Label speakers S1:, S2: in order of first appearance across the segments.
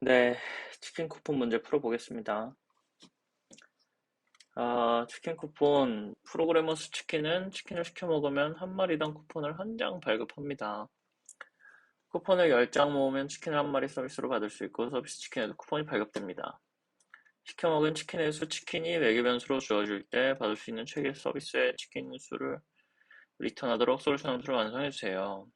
S1: 네, 치킨 쿠폰 문제 풀어보겠습니다. 아, 치킨 쿠폰, 프로그래머스 치킨은 치킨을 시켜 먹으면 한 마리당 쿠폰을 한 장 발급합니다. 쿠폰을 10장 모으면 치킨을 한 마리 서비스로 받을 수 있고 서비스 치킨에도 쿠폰이 발급됩니다. 시켜 먹은 치킨의 수 치킨이 매개 변수로 주어질 때 받을 수 있는 최대 서비스의 치킨 수를 리턴하도록 솔루션 함수를 완성해 주세요.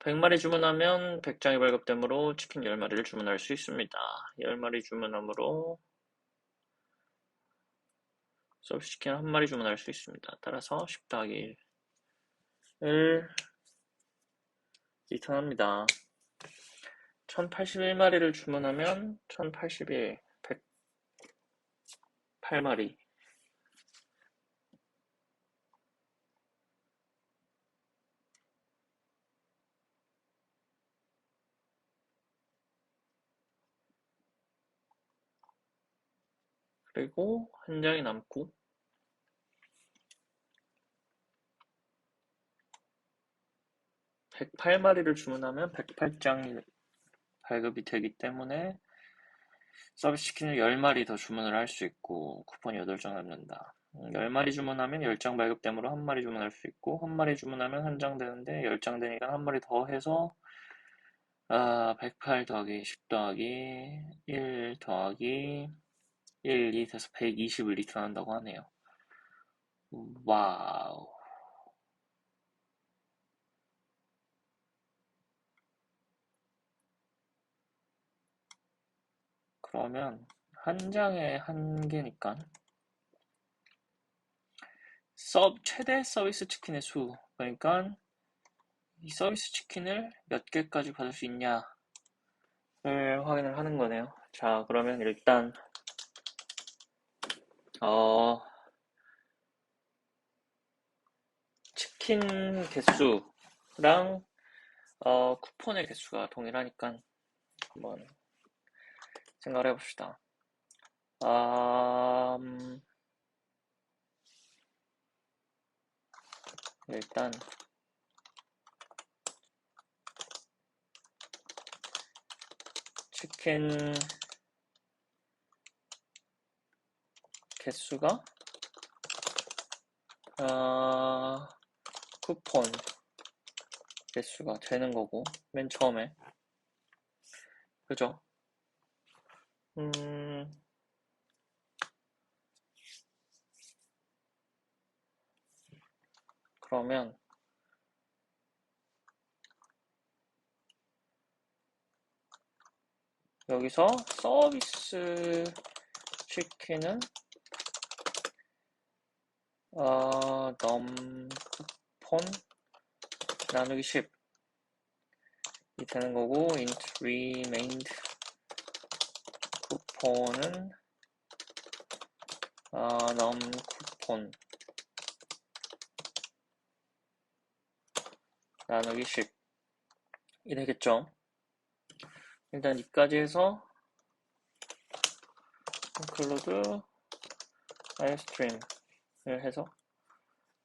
S1: 100마리 주문하면 100장이 발급되므로 치킨 10마리를 주문할 수 있습니다. 10마리 주문하므로 서비스 치킨 한 마리 주문할 수 있습니다. 따라서 10 더하기 1을 리턴합니다. 1081마리를 주문하면 1081, 108마리 그리고 한 장이 남고 108마리를 주문하면 108장이 발급이 되기 때문에 서비스 치킨을 10마리 더 주문을 할 수 있고 쿠폰이 8장 남는다. 10마리 주문하면 10장 발급되므로 한 마리 주문할 수 있고 한 마리 주문하면 한 장 되는데 10장 되니까 한 마리 더 해서 아, 108 더하기 10 더하기 1 더하기 1, 2 돼서 120을 리턴한다고 하네요. 와우. 그러면 한 장에 한 개니까 서, 최대 서비스 치킨의 수 그러니까 이 서비스 치킨을 몇 개까지 받을 수 있냐를 확인을 하는 거네요. 자 그러면 일단 어, 치킨 개수랑 어, 쿠폰의 개수가 동일하니까 한번 생각을 해봅시다. 아, 음, 일단 치킨 개수가 아, 쿠폰 개수가 되는 거고 맨 처음에 그죠? 음, 그러면 여기서 서비스 치킨은 어, 넘 쿠폰 나누기 10이 되는 거고 int remained. 쿠폰은 어, 넘 쿠폰. 나누기 10 이 되겠죠. 일단 이까지 해서 include iStream을 해서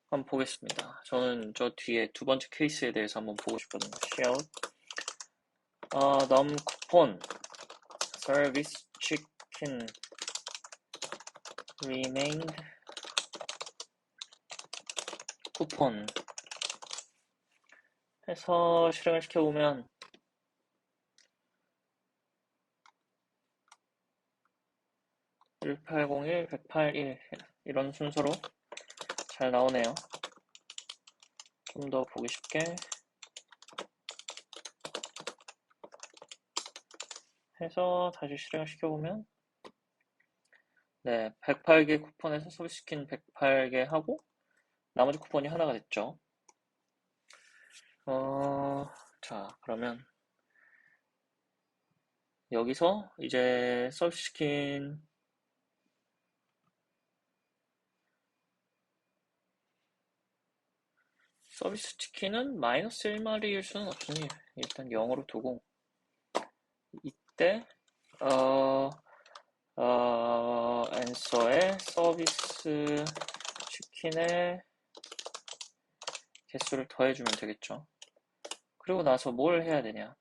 S1: 한번 보겠습니다. 저는 저 뒤에 두 번째 케이스에 대해서 한번 보고 싶거든요. shout 어, 넘 쿠폰 service chicken remained 쿠폰 해서 실행을 시켜보면 (1801) (181) 이런 순서로 잘 나오네요. 좀 더 보기 쉽게. 해서 다시 실행을 시켜보면 네 108개 쿠폰에서 서비스킨 108개 하고 나머지 쿠폰이 하나가 됐죠. 어, 자, 그러면 여기서 이제 서비스킨 서비스 치킨은 마이너스 1마리일 수는 없으니 일단 0으로 두고 이때 어, 어, 앤서에 서비스 치킨의 개수를 더해주면 되겠죠. 그리고 나서 뭘 해야 되냐?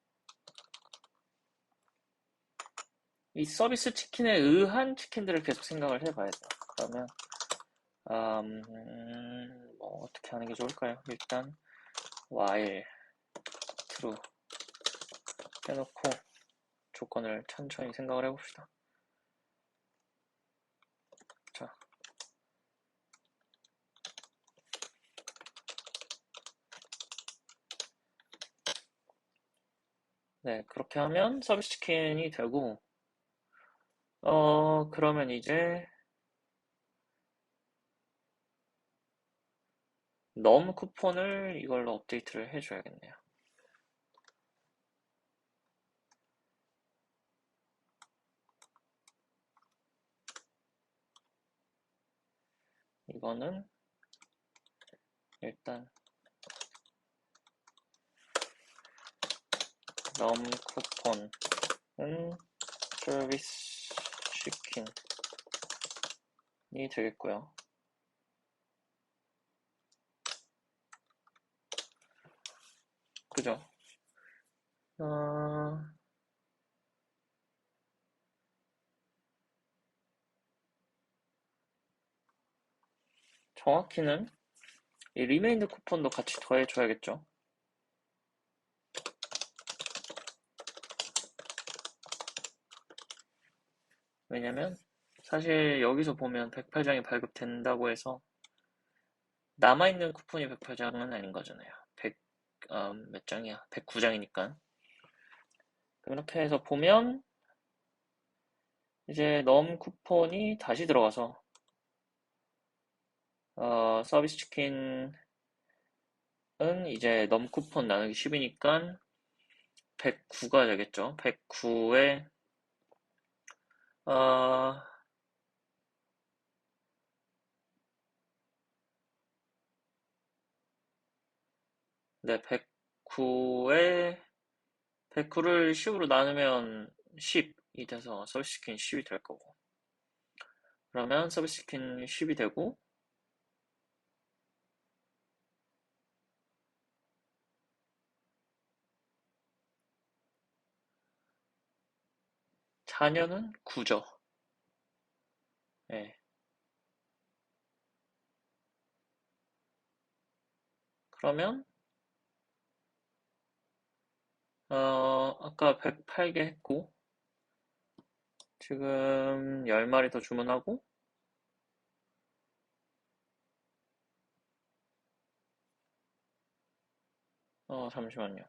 S1: 이 서비스 치킨에 의한 치킨들을 계속 생각을 해봐야 돼요. 그러면 음, 뭐 어 떻게 하는 게 좋을까요? 일단 while true 해놓고 조건을 천천히 생각을 해봅시다. 자, 네, 그렇게 하면 서비스 치킨이 되고, 어, 그러면 이제 넘 쿠폰을 이걸로 업데이트를 해줘야겠네요. 이거는 일단 넘 쿠폰은 서비스 치킨이 되겠고요. 그죠? 어... 정확히는 이 리메인드 쿠폰도 같이 더해줘야겠죠. 왜냐면 사실 여기서 보면 108장이 발급된다고 해서 남아있는 쿠폰이 108장은 아닌 거잖아요. 100, 어, 몇 장이야? 109장이니까. 그렇게 해서 보면 이제 넘 쿠폰이 다시 들어가서 어, 서비스 치킨은 이제 넘 쿠폰 나누기 10이니까 109가 되겠죠. 109에 어, 네, 109에 109를 10으로 나누면 10이 돼서 서비스 치킨 10이 될 거고 그러면 서비스 치킨 10이 되고 자녀는 9죠. 네. 그러면 어, 아까 108개 했고 지금 10마리 더 주문하고 어, 잠시만요.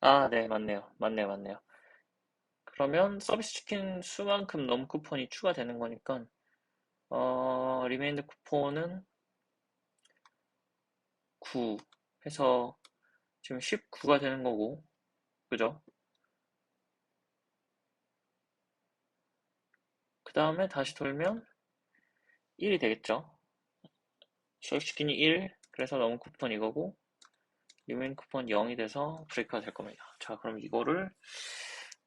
S1: 아, 네, 맞네요. 맞네요, 맞네요. 그러면 서비스 치킨 수만큼 넘 쿠폰이 추가되는 거니까 어, 리메인드 쿠폰은 9 해서 지금 19가 되는 거고 그죠? 그 다음에 다시 돌면 1이 되겠죠? 서비스 치킨이 1 그래서 넘 쿠폰 이거고 리메인 쿠폰 0이 돼서 브레이크가 될 겁니다. 자 그럼 이거를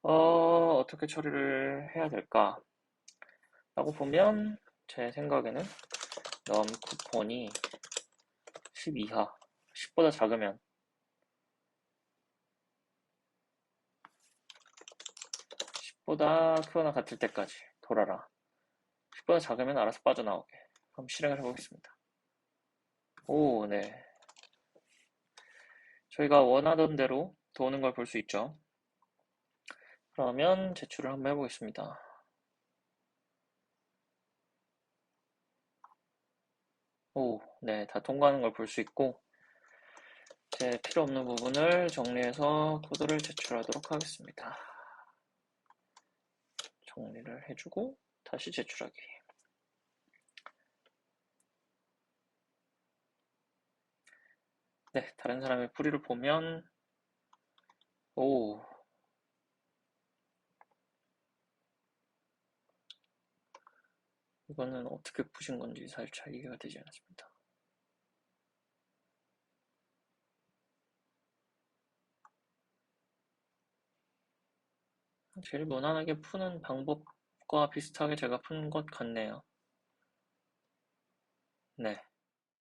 S1: 어, 어떻게 처리를 해야 될까? 라고 보면 제 생각에는 넘 쿠폰이 10 이하, 10보다 작으면 10보다 크거나 같을 때까지 돌아라. 10보다 작으면 알아서 빠져나오게. 그럼 실행을 해보겠습니다. 오, 네. 저희가 원하던 대로 도는 걸 볼 수 있죠. 그러면 제출을 한번 해보겠습니다. 오, 네, 다 통과하는 걸 볼 수 있고 제 필요 없는 부분을 정리해서 코드를 제출하도록 하겠습니다. 정리를 해주고 다시 제출하기. 네, 다른 사람의 풀이를 보면 오, 이거는 어떻게 푸신 건지 살짝 이해가 되지 않았습니다. 제일 무난하게 푸는 방법과 비슷하게 제가 푸는 것 같네요. 네.